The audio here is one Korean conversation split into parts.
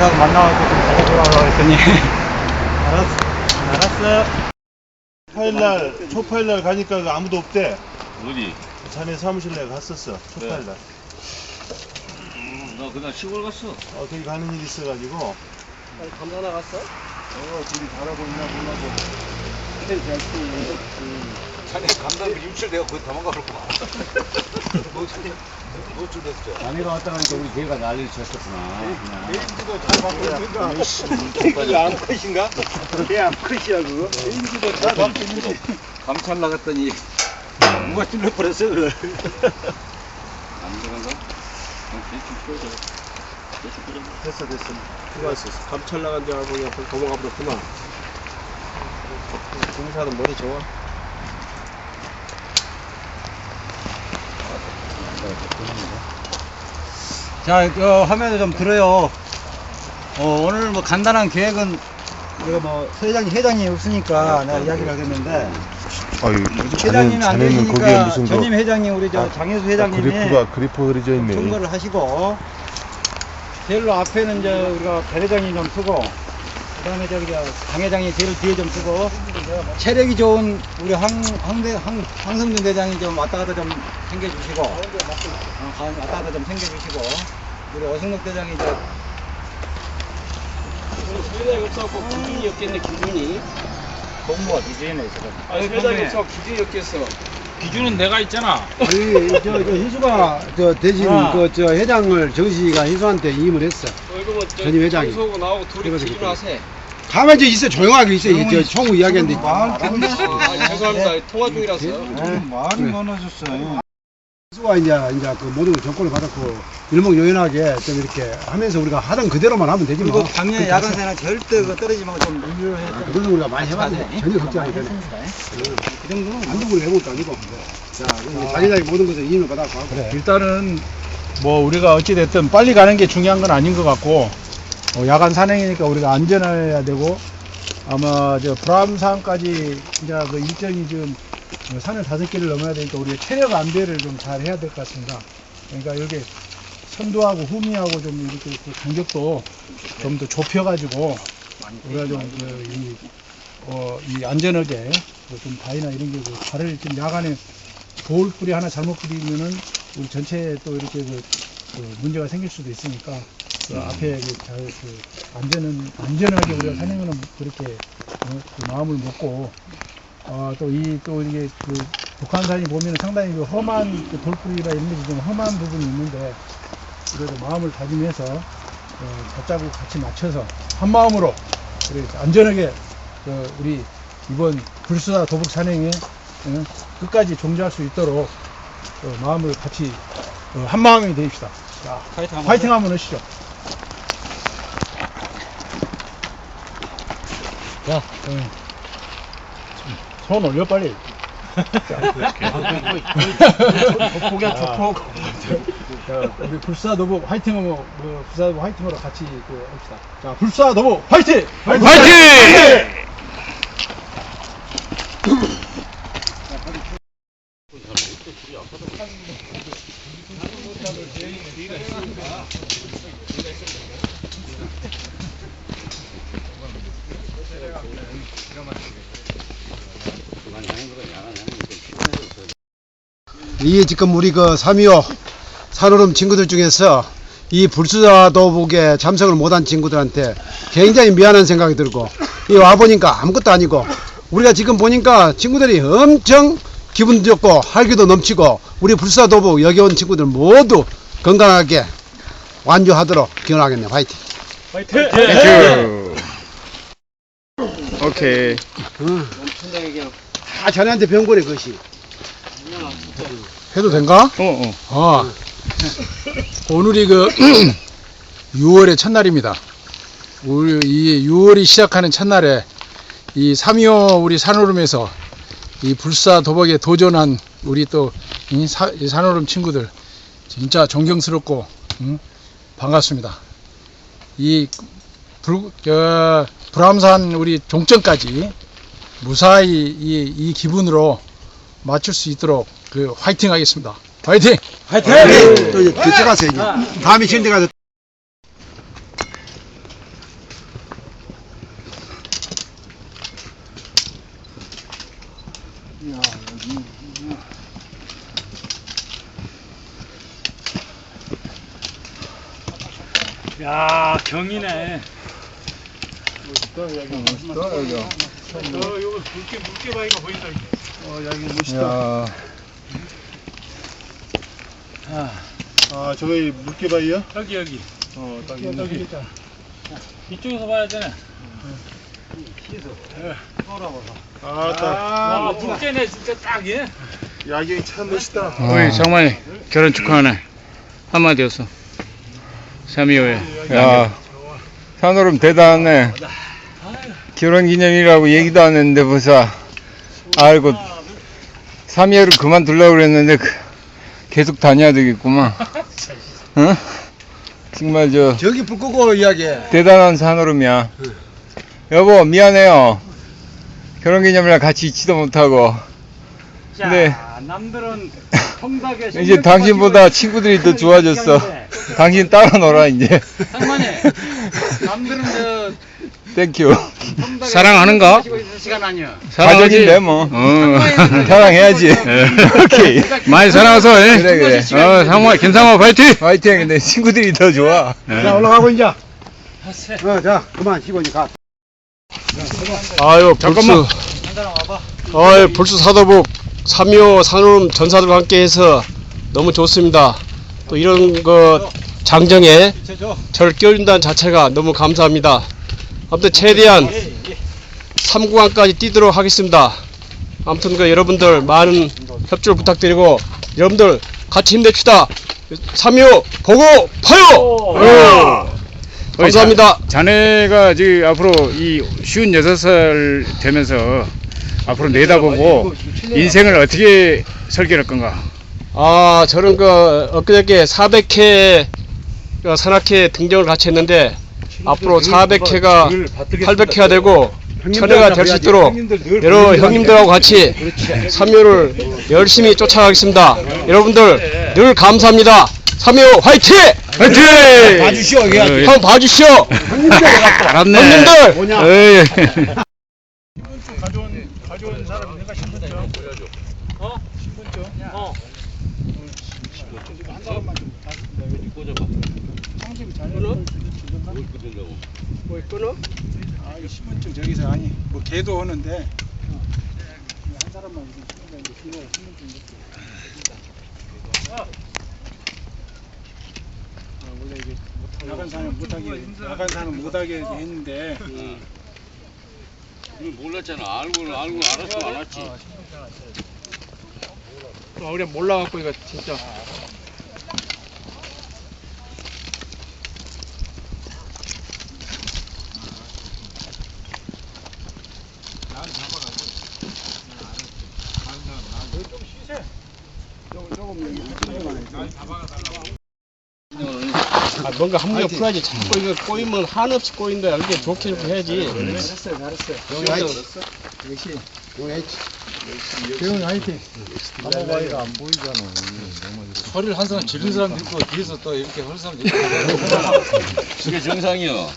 하고 만나가지고 좀 잘해주라고 했더니 알았어 알았어 초파일날 초파일날 가니까 그 아무도 없대. 어디? 자네 사무실 내가 갔었어. 초파일날. 나 그날 시골 갔어. 어 거기 가는 일 있어가지고. 감사 나갔어? 어 둘이 바라고 있나 몰라고. 자네 감독이 유출되고 거기 도망가버렸구만. 노출됐죠. 아내가 왔다 가니까 우리 대가 난리를 쳤었구나 레인지도 잘 바꾸야. 그게 암컷인가 걔안 끝이야 그거. 레인지도 잘 바꾸는데. 감찰 나갔더니 누가 찔러 버렸어 그걸. 안 들어간가? 됐어 됐어. 수고하셨어. 감찰 나간 줄 알고 그냥 도망가 버렸구만. 중사는 머리 좋아. 자, 그 화면을 좀 들어요. 어, 오늘 뭐 간단한 계획은 이거 뭐 회장님 회장이 없으니까 내가 이야기를 하겠는데 아유, 회장님은 안 자네는 거기에 계시니까 무슨 거 전임 회장님 우리 저 아, 장혜수 아, 회장님이 그래프가 그래프 그려져 있네. 총괄을 하시고 제일로 앞에는 이제 우리가 배 회장이 좀 쓰고 그다음에 저기 저장 회장이 제일 뒤에 좀 쓰고 체력이 좋은 우리 황 황대 황 황성준 대장이 좀 왔다 갔다 좀 챙겨주시고 어, 가- 왔다 갔다 좀 챙겨주시고 우리 어승록 대장이 이제 회장이 없어갖고 기준이 없겠네, 기준이. 공무가 기준에 있어가지고 아니, 회장이 없어 기준이 없겠어. 기준은 내가 있잖아. 아니 저, 저 희수가 저 대신 아. 그 저 회장을 정식이가 희수한테 임을 했어. 월급은 저 전임 회장이. 나하고 둘이 그래가지고 기준 하세. 가만히 좀 있어 조용하게 있어. 이저 총무 이야기하는데. 아, 죄송합니다. 통화 중이라서. 말이 많아졌어. 희수가 이제 이제 그 모든 정권을 받았고 일목요연하게 좀 이렇게 하면서 우리가 하던 그대로만 하면 되지 그리고 뭐. 그렇게 야간새는 절대 그 떨어지지 말고 좀 유효해 해서. 그걸로 우리가 많이 해봤는데 전혀 걱정이 되네. 그 정도는 번 해본 것도 아니고. 자, 자기장이 모든 것을 임을 받았고. 그래. 일단은 뭐 우리가 어찌 됐든 빨리 가는 게 중요한 건 아닌 것 같고 어, 야간 산행이니까 우리가 안전해야 되고 아마 저 브람산까지 이제 그 일정이 좀 어, 산을 다섯 개를 넘어야 되니까 우리가 체력 안배를 좀 잘 해야 될 것 같습니다. 그러니까 여기 선두하고 후미하고 좀 이렇게 그 간격도 좀 더 좁혀가지고 우리가 좀이 어, 이 안전하게 그좀 바위나 이런 게 그 발을 좀 야간에 돌 뿌리 하나 잘못 뿌리면은 우리 전체에 또 이렇게 그, 그 문제가 생길 수도 있으니까 그 앞에 그 잘, 그 안전은 안전하게 우리가 산행하는 그렇게 어, 그 마음을 먹고 어, 또이또 이게 그 북한산이 보면은 상당히 그 험한 그 돌뿌리나 이런 것이 좀 험한 부분이 있는데 그래도 마음을 다짐해서 어, 발자국 같이 맞춰서 한 마음으로 안전하게 그 우리 이번 불수다 도북 산행에 어, 끝까지 종주할 수 있도록 어, 마음을 같이 어, 한 마음이 되십시다. 자, 파이팅 한번 하시죠. 자, 어. 손 올려 빨리. 조폭이야 조폭. 자, 우리 불사도복 화이팅으로 뭐, 불사도복 화이팅으로 같이 그 합시다. 자, 불사도복 화이팅! 화이팅! 이 지금 우리 그 3.25 산오름 친구들 중에서 이 불수자 도복에 참석을 못한 친구들한테 굉장히 미안한 생각이 들고 이 와보니까 아무것도 아니고 우리가 지금 보니까 친구들이 엄청 기분 좋고 활기도 넘치고 우리 불수자 도복 여기 온 친구들 모두 건강하게 완주하도록 기원하겠네 화이팅! 오케이. 다 자네한테 배운 거네 그것이 해도 된가? 어, 어. 어. 오늘이 그 6월의 첫날입니다. 우리 이 6월이 시작하는 첫날에 이3.25 우리 산오름에서 이 불사 도박에 도전한 우리 또 이 산오름 친구들 진짜 존경스럽고 응? 반갑습니다. 이 불, 저, 불암산 우리 종점까지 무사히 이, 이 기분으로 맞출 수 있도록 그 화이팅 하겠습니다. 화이팅! 화이팅! 화이팅! 또 이제 교체 가세요. 이제. 네. 다음에 현대 가서 야 경이네. 멋있다 여기 멋있다 여기. 어 이거 굵게 굵게 바위가 보인다. 이게. 어 여기 멋있다. 야. 아 저기 물개바위야? 여기 여기. 어딱 여기 있네. 있잖아. 이쪽에서 봐야 되네. 아딱 와 물개네 진짜 딱이. 야경이 참 멋있다. 어이 장만이 결혼 축하하네 한마디였어 3.25에 야, 산오름 대단하네. 결혼 기념이라고 얘기도 안 했는데 벌써 아이고 3회를 그만두려고 그랬는데 그- 계속 다녀야 되겠구만. 응? 정말 저 저기 불 끄고 이야기해. 대단한 산오름이야. 여보 미안해요. 결혼기념이라 같이 있지도 못하고. 자 네. 남들은 통닭에 이제 당신보다 친구들이 더 좋아졌어. 당신 따라 놀아 이제. 상만이 남들은 저 땡큐. 사랑하는가? 시간 아니야. 가족인데 뭐. 어. 사랑해야지. 오케이. 많이 사랑해서 예? 그래 그래. 어 상마 김상마 파이팅 화이팅. 근데 친구들이 더 좋아. 자, 올라가고 이제. 어, 자, 그만 쉬고 이제 가. 아유 불수 아유 불수 사도복 3.25 산오름 전사들과 함께해서 너무 좋습니다. 또 이런 거 장정에 저를 껴준다는 자체가 너무 감사합니다. 아무튼 최대한 3구간까지 뛰도록 하겠습니다. 아무튼 그 여러분들 많은 협조를 부탁드리고 여러분들 같이 힘냅시다. 3.25 보고 파요! 어. 감사합니다. 자네가 지금 앞으로 이 쉬운 여섯 살 되면서 앞으로 내다보고 인생을 어떻게 설계할 건가 아, 저는 그 엊그저께 400회 그 산악회 등정을 같이 했는데 앞으로 400회가 800회가 되고 천회가 될 수 있도록 여러 형님들하고 같이 삼요를 열심히 쫓아가겠습니다. 여러분들 늘 감사합니다. 삼요 화이팅! 파이팅 봐주시오, 이게. 한번 봐주시오. 잘았네 형님들 뭐냐? 에이. 가져온 가져온 사람 내가 신분증. 어? 신분증. 어. 신분증 한 사람만 좀 다시 꽂아봐. 상집이 잘 끊어? 뭐 끊어? 아, 이 신분증 저기서 아니 뭐 개도 하는데 어. 한 사람만 이제 신분증 신호 신분증 이렇게. 아, 원래 이게 야간 사는 못하게 야간 사는 못하게 했는데 몰랐잖아. 알고 알고 알았어 안 왔지. 아, 우리 몰라갖고 이거 진짜. 아, 뭔가 한 문에 풀어야지. 자꾸 이거 꼬이면 한없이 꼬인다. 이렇게 좋게 좋게 해야지. 잘했어요 잘했어요. 여기 화이팅. 여기 화이팅. 화이팅. 허리를 한 사람 지른 사람도 있고 뒤에서 또 이렇게 헐 사람도 있고. 그게 정상이요.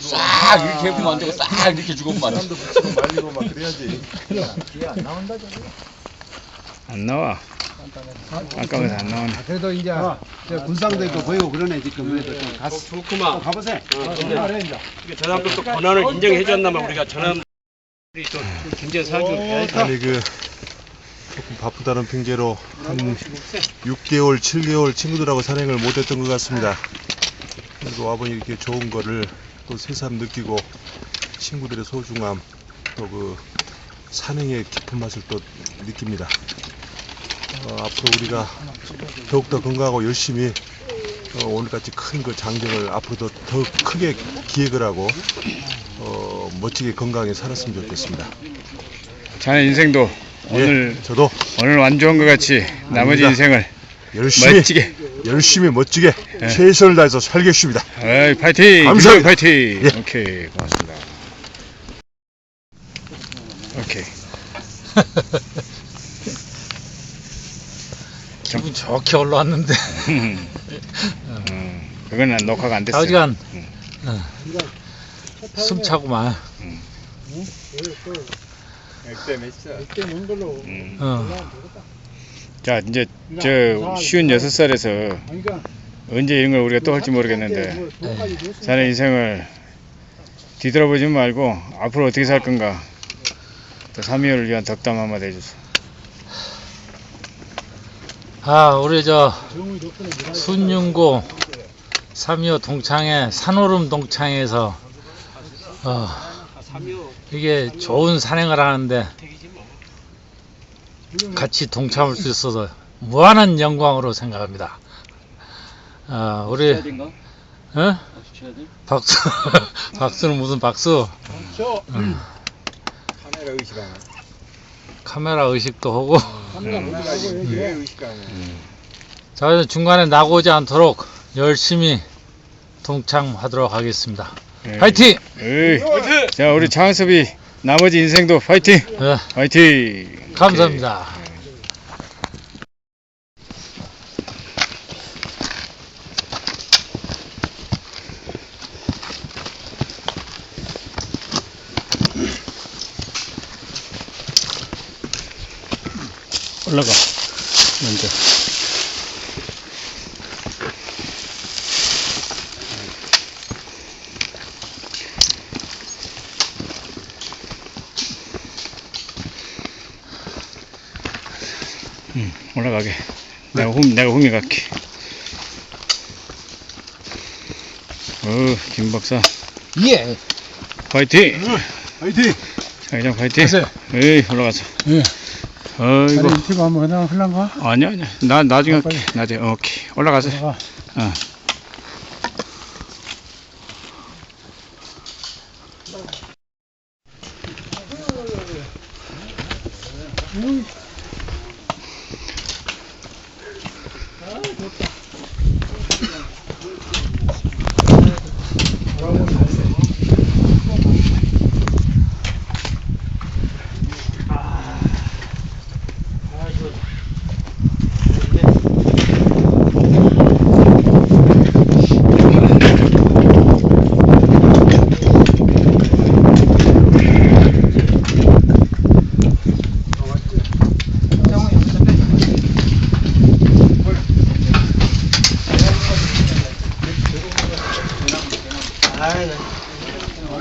싹 이렇게 해보면 안 되고 싹 이렇게 죽으면 안 돼. 말리고 막 그래야지. 안 나와 깜깜해서 안 나오네 그래도 이제 저 군상도 있고 보이고 그러네, 지금. 그래도 좀 가서. 좋구만. 가보세요. 이게 저 사람들 또 권한을 인정해 줬나만 우리가 저 사람들이 또 굉장히 사주를 해야지. 아니 그 조금 바쁘다는 핑계로 한 6개월, 7개월 친구들하고 산행을 못했던 것 같습니다. 그리고 와보니 이렇게 좋은 거를 또 새삼 느끼고 친구들의 소중함 또 그 산행의 깊은 맛을 또 느낍니다. 어, 앞으로 우리가 더욱더 건강하고 열심히 어, 오늘같이 큰 그 장정을 앞으로도 더 크게 기획을 하고 어, 멋지게 건강하게 살았으면 좋겠습니다. 자네 인생도 오늘 예, 저도 오늘 완주한 것 같이 나머지 아닙니다. 인생을 열심히 멋지게 열심히 멋지게 최선을 다해서 살겠습니다. 에이, 파이팅 감사합니다. 파이팅 예. 오케이 고맙습니다 오케이 기분 좋게 올라왔는데. 음, 그거는 녹화가 안 됐어요. 아직은 숨차고만. 음. 어. 자 이제 저 쉬운 여섯 살에서 그러니까 언제 이런 걸 우리가 또 할지 모르겠는데 자네 인생을 뒤돌아보지 말고 앞으로 어떻게 살 건가. 또 3.25를 위한 덕담 한마디 해주세요 아, 우리 저 순윤고 3.25 동창회 산오름 동창회에서 어, 이게 좋은 산행을 하는데 같이 동참할 수 있어서 무한한 영광으로 생각합니다. 어, 우리 어? 박수 박수는 무슨 박수? 음. 카메라 의식도 하고 자, 그래서 중간에 나고지 않도록 열심히 동참하도록 하겠습니다. 예. 파이팅! 에이. 자 우리 장섭이 나머지 인생도 파이팅 네, 파이팅 감사합니다. 올라가. 먼저. 올라가게 내가 홈 내가 홈이 갈게 어김 박사 예. 파이팅. 장회장 파이팅 가세요. 에이 올라가자 예. 어이구 아니 지금 한번 그냥 흘란가? 아니야 아니야 나 나중에 아, 할게. 나중에. 오케이. 올라가세요. 올라가. 어.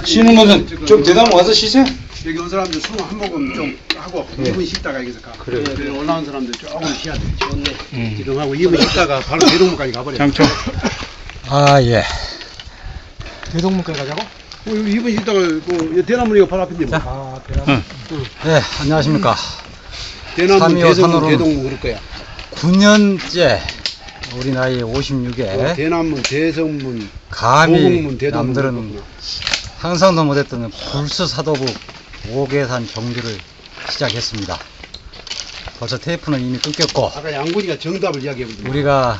쉬는 것은 좀 대담 와서 쉬세요. 여기 온 사람들 술 한 모금 좀 하고 2분 쉬다가 여기서 가. 그래. 올라온 사람들 조금 쉬어야 돼. 음. 기둥하고 2분 쉬다가 바로 대동문까지 가버려. 장초 아, 예. 대동문까지 가자고? 어, 여기 2분 쉬다가 그 대나무 이거 바로 앞인데 뭐. 아, 대나무. 네, 안녕하십니까. 대나무, 산으로. 대동문 그럴 거야. 9년째 우리 나이 어, 56에 대나무, 대성문, 감히 대동문. 남들은. 상상도 못했던 불수 사도부 오계산 경주를 시작했습니다. 벌써 테이프는 이미 끊겼고 아까 양군이가 정답을 이야기해보지. 우리가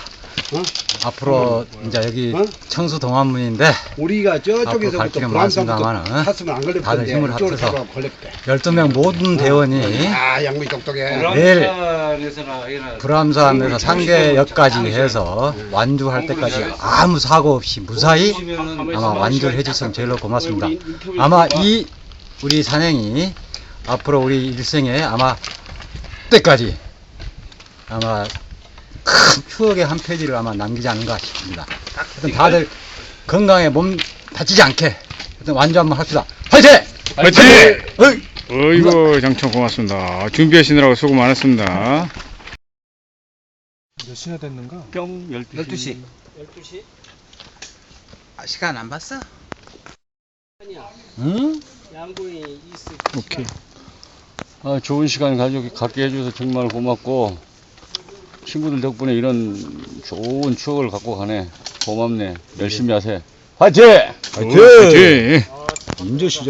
어? 앞으로 이제 여기 어? 청수 동안문인데 우리가 저쪽에서부터 길은 불안산부터 많습니다만은 탔으면 안 걸릴 다들 힘을 이쪽으로 합쳐서 타고 걸렸대. 12명 모든 대원이 아, 양군이 똑똑해. 내일 불암산에서 상계역까지 해서 완주할 때까지 아무 사고 없이 무사히 아마 완주를 해줬으면 제일로 고맙습니다. 아마 이 우리 산행이 앞으로 우리 일생에 아마 때까지 아마 큰 추억의 한 페이지를 아마 남기지 않은가 싶습니다. 하여튼 다들 건강에 몸 다치지 않게 하여튼 완주 한번 합시다. 화이팅! 파이팅 어이! 어이구 장초 고맙습니다 준비하시느라고 수고 많았습니다 몇 시나 됐는가? 뿅 12시. 아, 시간 안 봤어? 응? 오케이. 아, 좋은 시간 가지고 갖게 해줘서 정말 고맙고 친구들 덕분에 이런 좋은 추억을 갖고 가네. 고맙네. 열심히 하세요. 화이팅! 파이팅 인조 시절.